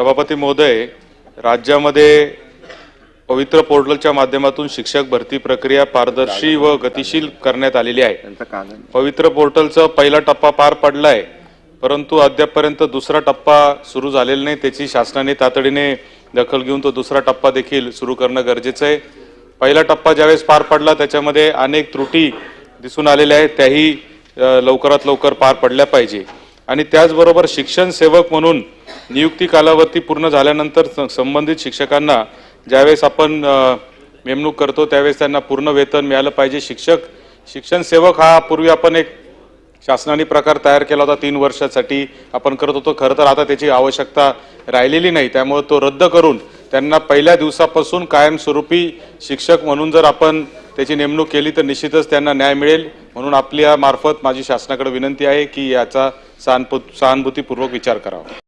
सभापती महोदय राज्यामध्ये पवित्र पोर्टलच्या माध्यमातून शिक्षक भरती प्रक्रिया पारदर्शी व गतिशील करण्यात आलेली आहे. पवित्र पोर्टलचा पहिला टप्पा पार पडलाय परंतु अद्यापपर्यंत दुसरा टप्पा सुरू झालेला नाही. त्याची शासनाने तातडीने दखल घेऊन तो दुसरा टप्पा देखील सुरू करणं गरजेचं आहे. पहिला टप्पा ज्यावेळेस पार पडला त्याच्यामध्ये अनेक त्रुटी दिसून आलेल्या आहेत. त्याही लवकरात लवकर पार पडल्या पाहिजे. आणि त्याचबरोबर शिक्षण सेवक म्हणून नियुक्ती कालावधी पूर्ण झाल्यानंतर स- संबंधित शिक्षकांना ज्यावेळेस आपण नेमणूक करतो त्यावेळेस त्यांना पूर्ण वेतन मिळालं पाहिजे. शिक्षक शिक्षण सेवक हा पूर्वी आपण एक शासनाने प्रकार तयार केला होता तीन वर्षासाठी. आपण करत होतो खरं तर आता त्याची आवश्यकता राहिलेली नाही. त्यामुळे तो रद्द करून त्यांना पहिल्या दिवसापासून कायमस्वरूपी शिक्षक म्हणून जर आपण त्याची नेमणूक केली तर निश्चितच त्यांना न्याय मिळेल. म्हणून आपल्या मार्फत माझी शासनाकडे विनंती आहे की याचा सहानुभू सहानुभूतीपूर्वक विचार करावा.